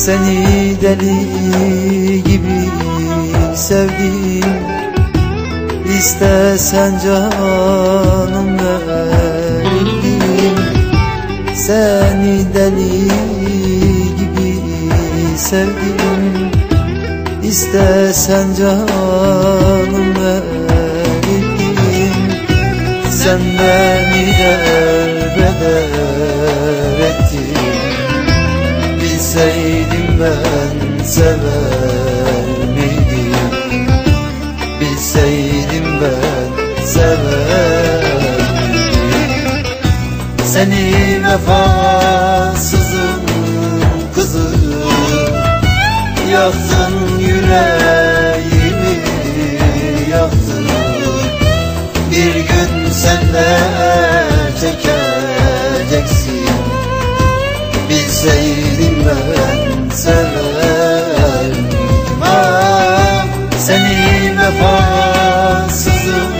Seni deli gibi sevdim. İstesen canım verirdim Seni deli gibi sevdim. İstesen canım verirdim Sen beni derbeder Bilseydim ben sever miydim? Bilseydim ben sever miydim? Seni vefasızın kızı Yaktın yüreğimi yaktın. Bir gün sen de çekeceksin. Bilseydim ben severdim ah, Seni vefasızım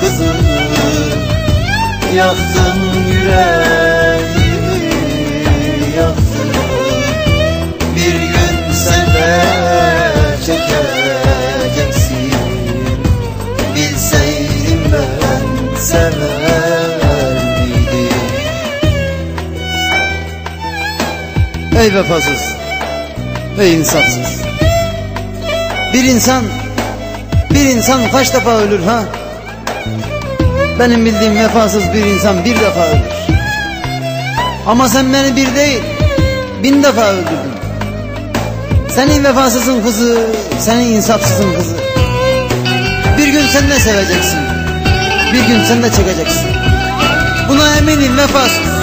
kızım Yaktın yüreğimi yaktın. Bir gün sen çekeceksin. Bilseydim ben sever Ey vefasız, ey insafsız. Bir insan, bir insan kaç defa ölür ha? Benim bildiğim vefasız bir insan bir defa ölür. Ama sen beni bir değil, bin defa öldürdün. Senin vefasızın kızı, senin insafsızın kızı. Bir gün sen de seveceksin, bir gün sen de çekeceksin. Buna eminim vefasız,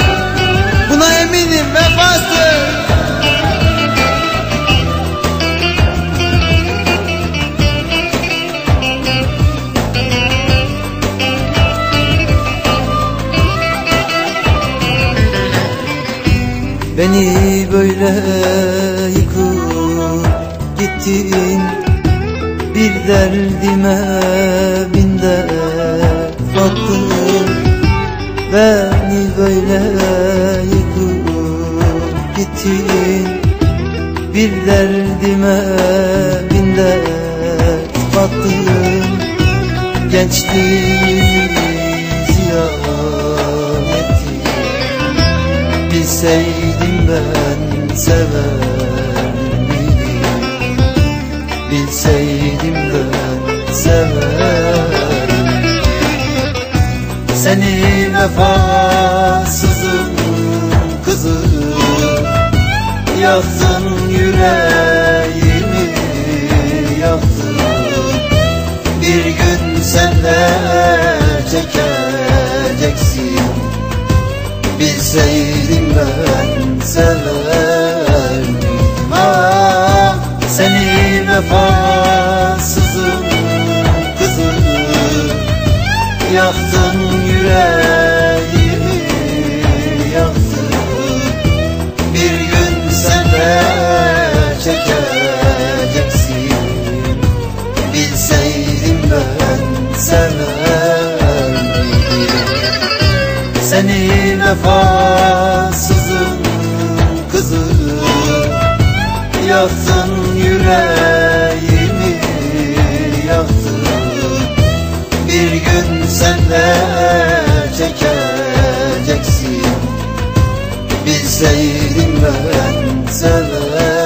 Beni böyle yıkıp gittin. Bir derdime bin dert kattın Beni böyle yıkıp gittin. Bir derdime bin dert kattın Gençliğimi ziyan ettin. Bilseydim ben sever miydim Bilseydim ben miydim Seni vefasızın kızı Yaktın yüreğimi yaktın. Bir gün sen de çekeceksin. Bilseydim ben Seni vefasızın kızı Yaktın yüreğimi yaktın. Bir gün sen de çekeceksin. Bilseydim ben severdim. Seni vefasızın kızı Yaktın yüreğimi gün sen de çekeceksin. Bilseydim ben sever